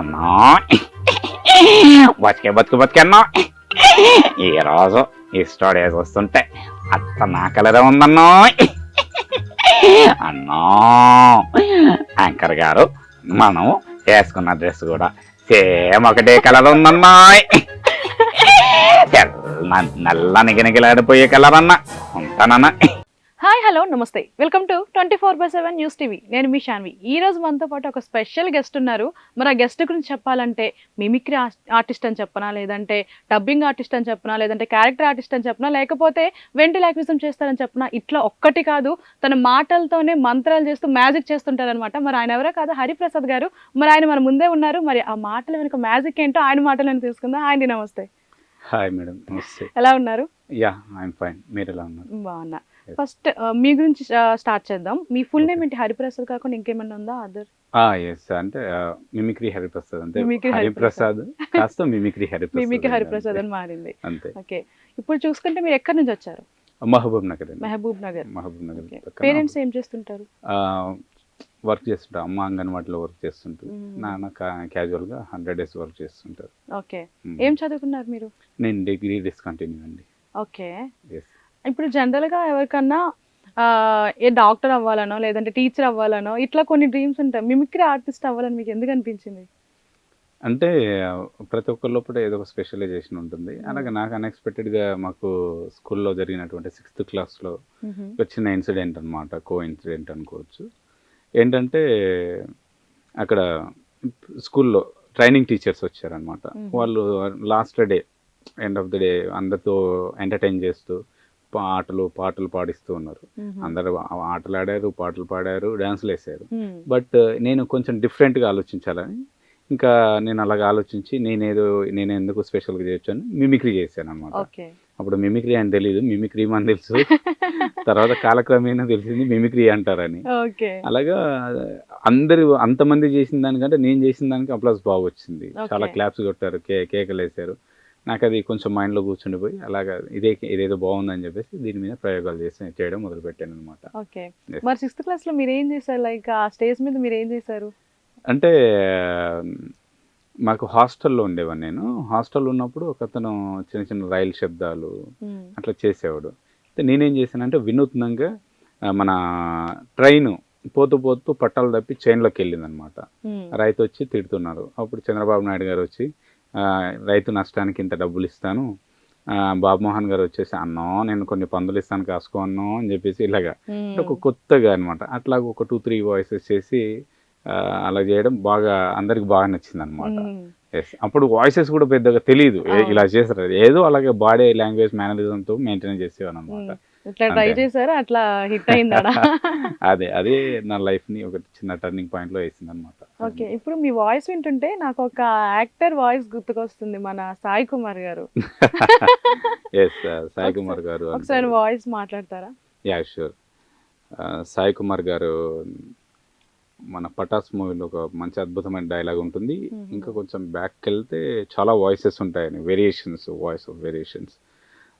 అన్నా బతికే బతుకు బతికన్నా. ఈరోజు ఈ స్టోరీ వస్తుంటే అత్త నా కలరే ఉందన్నా. అన్నా. యాంకర్ గారు మనం వేసుకున్న డ్రెస్ కూడా సేమ్ ఒకటే కలర్ ఉందన్నా. నల్ల నిగనిగలాడిపోయే కలర్ అన్న. ఉంటానన్నా. హాయ్ హలో నమస్తే. Welcome to twenty four by seven news TV నేను మీ శాన్వి ఈ రోజు మనతో పాటు ఒక స్పెషల్ గెస్ట్ ఉన్నారు. మరి ఆ గెస్ట్ గురించి చెప్పాలంటే మిమిక్రీ ఆర్టిస్ట్ అని చెప్పనా లేదంటే డబ్బింగ్ ఆర్టిస్ట్ అని చెప్పనా లేదంటే క్యారెక్టర్ ఆర్టిస్ట్ అని చెప్పనా లేకపోతే వెంటిలాక్విజం చేస్తారని చెప్పనా ఇట్లా ఒక్కటి కాదు. తన మాటలతోనే మంత్రాలు చేస్తూ మ్యాజిక్ చేస్తుంటారనమాట మరి ఆయన ఎవరో కాదు హరిప్రసాద్ గారు. మరి ఆయన మన ముందే ఉన్నారు. మరి ఆ మాటల వెనుక మ్యాజిక్ ఏంటో ఆయన మాటలను తీసుకుందాం. ఆయన నమస్తే. హాయ్ మేడం నమస్తే ఎలా ఉన్నారు? యా ఐఎమ్ ఫైన్ మీరు ఎలా ఉన్నారు? బాగున్నా. ఫస్ట్ మీ గురించి స్టార్ట్ చేద్దాం. మీ ఫుల్ నేమ్ ఏంటి? హరిప్రసాద్ కాకుండా ఇంకేమన్నా ఉందా? అదర్ ఎస్ అంటే మిమిక్రీ హరిప్రసాద్ అంటే మిమిక్రీ హరిప్రసాద్. కాస్త మిమిక్రీ హరిప్రసాద్ మీమికి అండి, హరిప్రసాద్. అని మారింది. అంతే. ఓకే ఇప్పుడు చూసుకుంటే మీరు ఎక్కడి నుంచి వచ్చారు? Mahabubnagar Mahabubnagar. Mahabubnagar parents ఏం చేస్తుంటారు? వర్క్ చేస్తుంటా అమ్మ అంగన్వాడిలో వర్క్ చేస్తుంటారు. మ్మ్. నాన్న క్యాజువల్గా హండ్రెడ్ డేస్ వర్క్ చేస్తుంటారు. ఓకే మ్మ్. ఏం చదువుకున్నారు మీరు? నేను డిగ్రీ డిస్కంటిన్యూ అండి. ఓకే ఎస్ ఇప్పుడు జనరల్గా ఎవరికన్నా ఆ, ఏ డాక్టర్ అవ్వాలనో లేదంటే టీచర్ అవ్వాలనో ఇట్లా కొన్ని డ్రీమ్స్ ఉంటాయి. మిమిక్రీ ఆర్టిస్ట్ అవ్వాలని మీకు ఎందుకు అనిపించింది? అంటే ఆ, ప్రతి ఒక్కరి లోపల ఏదో ఒక స్పెషలైజేషన్ ఉంటుంది. అలాగే నాకు unexpected గా మాకు స్కూల్లో జరిగినటువంటి సిక్స్త్ క్లాస్లో ఒక చిన్న ఇన్సిడెంట్ అనమాట కో ఇన్సిడెంట్ అనుకోవచ్చు. ఏంటంటే అక్కడ స్కూల్లో ట్రైనింగ్ టీచర్స్ వచ్చారనమాట. వాళ్ళు last day end of the day అందరితో ఎంటర్టైన్ చేస్తూ ఆటలు పాటలు పాడిస్తూ ఉన్నారు. అందరూ ఆటలు ఆడారు పాటలు పాడారు డ్యాన్సులు వేసారు బట్ నేను కొంచెం డిఫరెంట్గా ఆలోచించాలని ఇంకా నేను అలాగ ఆలోచించి నేనేదో నేను ఎందుకు స్పెషల్గా చేయొచ్చు అని మిమిక్రీ చేశాను అనమాట అప్పుడు మిమిక్రీ అని తెలియదు మిమిక్రీ అని తెలుసు. తర్వాత కాలక్రమేణా తెలిసింది మిమిక్రీ అంటారని. అలాగా అందరు అంతమంది చేసిన దానికంటే నేను చేసిన దానికి అప్లాస్ బాగా వచ్చింది చాలా. క్లాప్స్ కొట్టారు కే కేకలు వేశారు నాకు అది కొంచెం మైండ్లో కూర్చుండిపోయి అలాగా ఇదే ఇదేదో బాగుందని చెప్పేసి దీని మీద ప్రయోగాలు చేసి చేయడం మొదలు పెట్టాను అనమాట ఓకే. మరి సిక్స్త్ క్లాస్లో మీరు ఏం చేశారు? లైక్ ఆ స్టేజ్ మీద మీరు ఏం చేశారు? అంటే మాకు హాస్టల్లో ఉండేవాడిని నేను. హాస్టల్లో ఉన్నప్పుడు ఒకతను చిన్న చిన్న రైలు శబ్దాలు. అట్లా చేసేవాడు. అయితే నేనేం చేశానంటే వినూత్నంగా మన ట్రైన్ పోతూ పోతూ పట్టాలు తప్పి చైన్లోకి వెళ్ళింది అనమాట. రైతు వచ్చి తిడుతున్నారు. అప్పుడు చంద్రబాబు నాయుడు గారు వచ్చి రైతు నష్టానికి ఇంత డబ్బులు ఇస్తాను బాబుమోహన్ గారు వచ్చేసి అన్నో నేను కొన్ని పందులు ఇస్తాను కాసుకో అన్నో అని చెప్పేసి ఇలాగా. ఒక కొత్తగా అనమాట అట్లా ఒక టూ త్రీ వాయిసెస్ చేసి అలా చేయడం బాగా అందరికి బాగా నచ్చింది అనమాట అప్పుడు వాయిసెస్ కూడా పెద్దగా తెలియదు. ఇలా చేస్తారు. ఏదో అలాగే బాడీ లాంగ్వేజ్ మేనరిజంతో మెయింటైన్ చేసేవాను అనమాట. ఇట్లా ట్రై. చేశారు? అట్లా హిట్ అయిందా అదే అదే నా లైఫ్ని ఒక చిన్న టర్నింగ్ పాయింట్లో వేసింది అనమాట ఓకే ఇప్పుడు మీ వాయిస్ వింటుంటే నాకు ఒక యాక్టర్ వాయిస్ గుర్తుకొస్తుంది మన సాయి కుమార్ గారు. ఎస్ సాయి కుమార్ గారు ఒకసారి వాయిస్ మాట్లాడతారా? యా షూర్ సాయి కుమార్ గారు మన పటాస్ మూవీలో ఒక మంచి అద్భుతమైన డైలాగ్ ఉంటుంది. ఇంకా కొంచెం బ్యాక్కి వెళ్తే చాలా వాయిసెస్ ఉంటాయని వేరియేషన్స్ వాయిస్ ఆఫ్ వేరియేషన్స్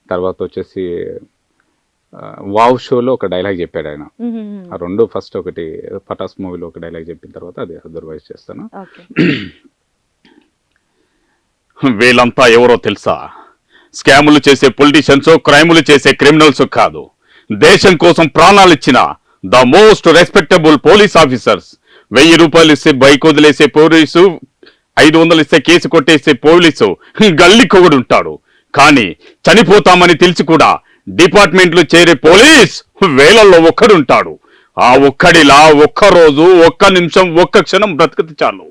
తర్వాత వచ్చేసి వావ్ షోలో ఒక డైలాగ్ చెప్పాడు ఆయన. ఆ రెండు ఫస్ట్ ఒకటి పటాస్ మూవీలో ఒక డైలాగ్ చెప్పిన తర్వాత అది అదర్వైజ్ చేస్తాను. వీళ్ళంతా ఎవరో తెలుసా? స్కాములు చేసే పొలిటీషియన్స్ క్రైములు చేసే క్రిమినల్స్ కాదు. దేశం కోసం ప్రాణాలు ఇచ్చిన the most respectable police officers. వెయ్యి రూపాయలు ఇస్తే బైక్ వదిలేసే పోలీసు ఐదు వందలు ఇస్తే కేసు కొట్టేసే పోలీసు గల్లికొగడు ఉంటాడు కానీ చనిపోతామని తెలిసి కూడా డిపార్ట్మెంట్లు చేరే పోలీస్ వేలల్లో ఒక్కడుంటాడు. ఆ ఒక్కడిలా ఒక్క రోజు ఒక్క నిమిషం ఒక్క క్షణం బ్రతికితే చాలు.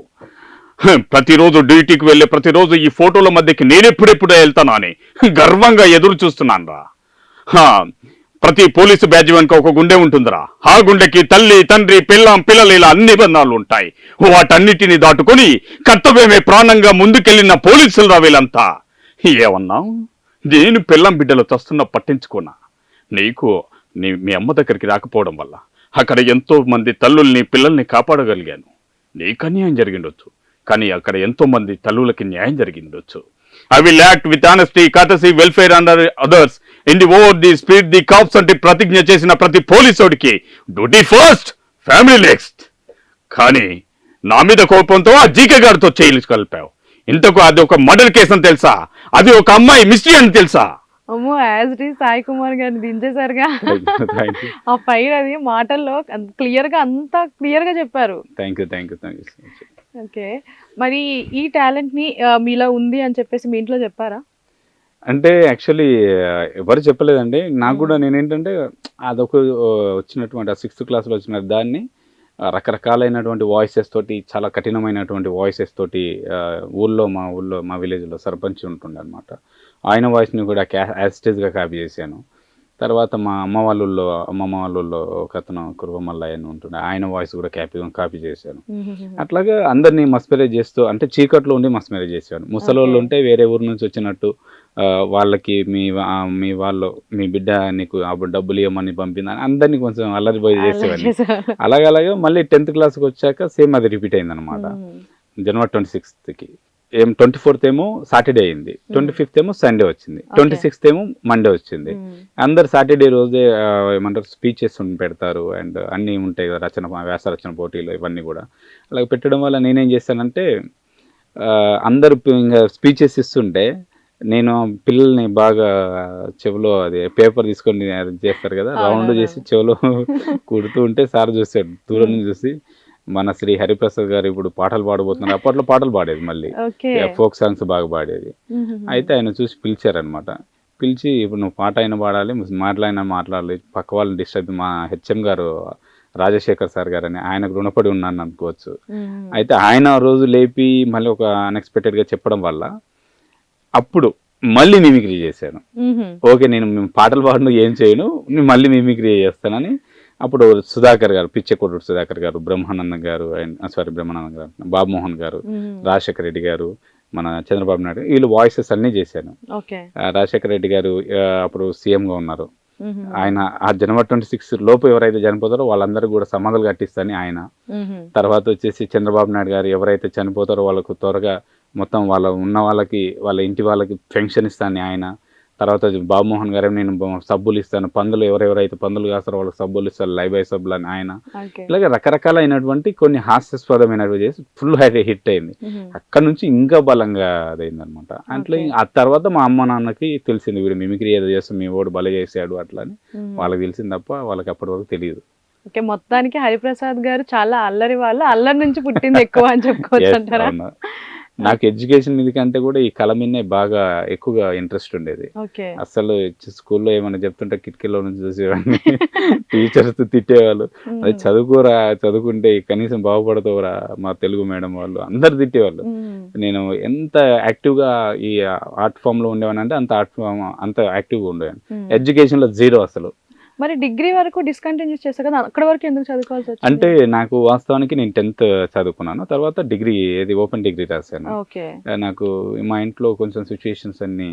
ప్రతిరోజు డ్యూటీకి వెళ్ళే ప్రతిరోజు ఈ ఫోటోల మధ్యకి నేనెప్పుడెప్పుడే వెళ్తానా అని గర్వంగా ఎదురు చూస్తున్నాను రా. ప్రతి పోలీసు బ్యాడ్జ్ వెనుక ఒక గుండె ఉంటుందిరా. ఆ గుండెకి తల్లి తండ్రి పిల్లం పిల్లలు ఇలా అన్ని బంధాలు ఉంటాయి. వాటన్నిటిని దాటుకొని కర్తవ్యమే ప్రాణంగా ముందుకెళ్ళిన పోలీసులు రా వీళ్ళంతా. ఏమన్నావు? నేను పిల్లం బిడ్డలు చస్తున్నా పట్టించుకున్నా నీకు నీ మీ అమ్మ దగ్గరికి రాకపోవడం వల్ల అక్కడ ఎంతో మంది తల్లుల్ని పిల్లల్ని కాపాడగలిగాను. నీకు అన్యాయం జరిగిండొచ్చు. కానీ అక్కడ ఎంతో మంది తల్లులకి న్యాయం జరిగిండొచ్చు. I will act with honesty courtesy welfare under others in the over the speed the cops అంటే ప్రతిజ్ఞ చేసిన ప్రతి పోలీసోడికి డ్యూటీ ఫస్ట్ ఫ్యామిలీ నెక్స్ట్ కానీ నా మీద కోపంతో ఆ జీకే గారితో చేయలు కలిపావు. ఇంతకు అది ఒక మర్డర్ కేసు అని తెలుసా? అది ఒక అమ్మాయి మిస్టరీ అని తెలుసా? అమ్మో as it is Sai Kumar గారిని దించేశారుగా. యూ ఆ ఫైర్ అది మాటల్లో క్లియర్గా అంత క్లియర్గా చెప్పారు thank you thank you thank you okay. మరి ఈ టాలెంట్ని మీలో ఉంది అని చెప్పేసి మీ ఇంట్లో చెప్పారా? అంటే యాక్చువల్లీ ఎవరు చెప్పలేదండి. నాకు కూడా నేనేంటంటే అదొక వచ్చినటువంటి ఆ సిక్స్త్ క్లాస్లో వచ్చిన దాన్ని రకరకాలైనటువంటి వాయిసెస్ తోటి చాలా కఠినమైనటువంటి వాయిసెస్ తోటి ఊళ్ళో మా ఊళ్ళో మా విలేజ్లో సర్పంచ్ ఉంటుండే అనమాట ఆయన వాయిస్ని కూడా క్యా యాస్టేజ్గా కాపీ చేశాను. తర్వాత మా అమ్మ వాళ్ళ ఊళ్ళో అమ్మమ్మ వాళ్ళ ఊళ్ళో ఒక అతను కురువమల్లయ్య అని ఉంటుండే. ఆయన వాయిస్ కూడా కాపీ కాపీ చేశాను. అట్లాగా అందరినీ మస్మెరైజ్ చేస్తూ అంటే చీకట్లో ఉండి మస్మెరైజ్ చేసేవాడు ముసలోళ్ళు Okay. ఉంటే వేరే ఊరు నుంచి వచ్చినట్టు వాళ్ళకి మీ మీ వాళ్ళు మీ బిడ్డ నీకు అప్పుడు డబ్బులు ఇవ్వమని పంపిందని అందరినీ కొంచెం అల్లరి పోయి చేసేవాడిని అలాగే అలాగే మళ్ళీ టెన్త్ క్లాస్కి వచ్చాక సేమ్ అది రిపీట్ అయింది అనమాట జనవరి ట్వంటీ సిక్స్త్కి ఏం ట్వంటీ ఫోర్త్ ఏమో సాటర్డే అయింది. ట్వంటీ ఫిఫ్త్ ఏమో సండే వచ్చింది. ట్వంటీ సిక్స్త్ ఏమో మండే వచ్చింది. అందరు సాటర్డే రోజే ఏమంటారు స్పీచెస్ పెడతారు అండ్ అన్నీ ఉంటాయి కదా రచన వ్యాస రచన పోటీలు ఇవన్నీ కూడా. అలాగే పెట్టడం వల్ల నేనేం చేశానంటే అందరు ఇంకా స్పీచెస్ ఇస్తుంటే నేను పిల్లల్ని బాగా చెవిలో అది పేపర్ తీసుకొని చేస్తారు కదా రౌండ్. చేసి చెవిలో కుడుతూ ఉంటే సార్ చూసాడు దూరం నుంచి చూసి మన శ్రీ హరిప్రసాద్ గారు ఇప్పుడు పాటలు పాడబోతున్నారు. అప్పట్లో పాటలు పాడేది మళ్ళీ. ఫోక్ సాంగ్స్ బాగా పాడేది. అయితే ఆయన చూసి పిలిచారనమాట పిలిచి ఇప్పుడు నువ్వు పాట అయినా పాడాలి మాట్లాడినా మాట్లాడాలి పక్క వాళ్ళని డిస్టర్బ్ మా హెచ్ఎం గారు రాజశేఖర్ సార్ గారు అని ఆయనకు రుణపడి ఉన్నాను అనుకోవచ్చు. అయితే ఆయన రోజు లేపి మళ్ళీ ఒక అన్ఎక్స్పెక్టెడ్గా చెప్పడం వల్ల అప్పుడు మళ్ళీ మిమిక్రీ చేశాను. ఓకే నేను పాటలు పాడను ఏం చేయను నేను మళ్ళీ మిమిక్రీ చేస్తానని అప్పుడు సుధాకర్ గారు పిచ్చెకొట్టు సుధాకర్ గారు బ్రహ్మానందం గారు అండ్ సారీ బ్రహ్మానందం గారు బాబుమోహన్ గారు రాజశేఖర రెడ్డి గారు మన చంద్రబాబు నాయుడు వీళ్ళు వాయిసెస్ అన్నీ చేశాను. రాజశేఖర రెడ్డి గారు అప్పుడు సీఎంగా ఉన్నారు. ఆయన ఆ జనవరి ట్వంటీ సిక్స్ లోపు ఎవరైతే చనిపోతారో వాళ్ళందరూ కూడా సమాధులు కట్టిస్తాని ఆయన. తర్వాత వచ్చేసి చంద్రబాబు నాయుడు గారు ఎవరైతే చనిపోతారో వాళ్ళకు త్వరగా మొత్తం వాళ్ళ ఉన్న వాళ్ళకి వాళ్ళ ఇంటి వాళ్ళకి పెన్షన్ ఇస్తాను ఆయన. తర్వాత బాబుమోహన్ గారు నేను సబ్బులు ఇస్తాను. పందులు ఎవరెవరైతే పందులు కాస్తారో వాళ్ళకి సబ్బులు ఇస్తాను లైవ్ బై సబ్బులు అని ఆయన. ఇలాగే రకరకాలైనటువంటి కొన్ని హాస్యాస్పదమైనవి చేసి ఫుల్ హిట్ అయింది. అక్కడ నుంచి ఇంకా బలంగా అదైంది అనమాట అట్లా. ఆ తర్వాత మా అమ్మ నాన్నకి తెలిసింది వీడు మిమిక్రీ ఏదో చేస్తాం మీ ఓడు బల చేసాడు అట్లా అని. వాళ్ళకి తెలిసింది తప్ప వాళ్ళకి అప్పటి వరకు తెలియదు. ఓకే. మొత్తానికి హరిప్రసాద్ గారు చాలా అల్లరి వాళ్ళు. అల్లరి నుంచి పుట్టింది ఎక్కువ అని చెప్పుకోవచ్చు అంటారా. నాకు ఎడ్యుకేషన్ మీద కంటే కూడా ఈ కళ మీదనే బాగా ఎక్కువగా ఇంట్రెస్ట్ ఉండేది. అసలు స్కూల్లో ఏమైనా చెప్తుంటే కిటికీలో నుంచి చూసేవాడిని. టీచర్స్ తిట్టేవాళ్ళు. అది చదువుకోరా చదువుకుంటే కనీసం బాగుపడతావురా మా తెలుగు మేడం వాళ్ళు అందరు తిట్టేవాళ్ళు. నేను ఎంత యాక్టివ్గా ఈ ఆర్ట్ ఫామ్లో ఉండేవాడిని అంటే అంత ఆర్ట్ ఫామ్ అంత యాక్టివ్గా ఉండేవాడిని. ఎడ్యుకేషన్లో జీరో అసలు. మరి డిగ్రీ వరకు డిస్కంటిన్యూ చేస్తా కదా అక్కడ వరకు ఎందుకు చదువుకోవాల్సి వచ్చింది? అంటే నాకు వాస్తవానికి నేను టెన్త్ చదువుకున్నాను తర్వాత డిగ్రీ ఏది ఓపెన్ డిగ్రీ రాశాను. ఓకే. నాకు మా ఇంట్లో కొంచెం సిచ్యుయేషన్స్ అన్నీ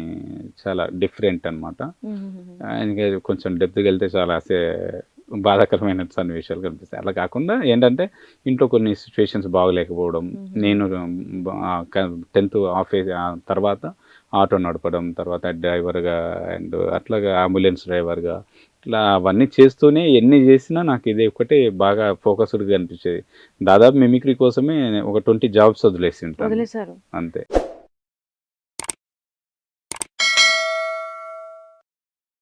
చాలా డిఫరెంట్ అనమాట ఇంకా కొంచెం డెప్త్కి వెళ్తే చాలా అసే బాధాకరమైన సన్నివేశాలు కనిపిస్తాయి. అలా కాకుండా ఏంటంటే ఇంట్లో కొన్ని సిచ్యువేషన్స్ బాగలేకపోవడం నేను టెన్త్ ఆఫీస్ తర్వాత ఆటో నడపడం తర్వాత డ్రైవర్గా అండ్ అట్లాగా అంబులెన్స్ డ్రైవర్గా ఇట్లా అవన్నీ చేస్తూనే ఎన్ని చేసినా నాకు ఇది ఒకటే బాగా ఫోకస్డ్గా అనిపించేది. దాదాపు మిమిక్రీ కోసమే ఒక ట్వంటీ జాబ్స్ వదిలేసి ఉంటాను అంతే.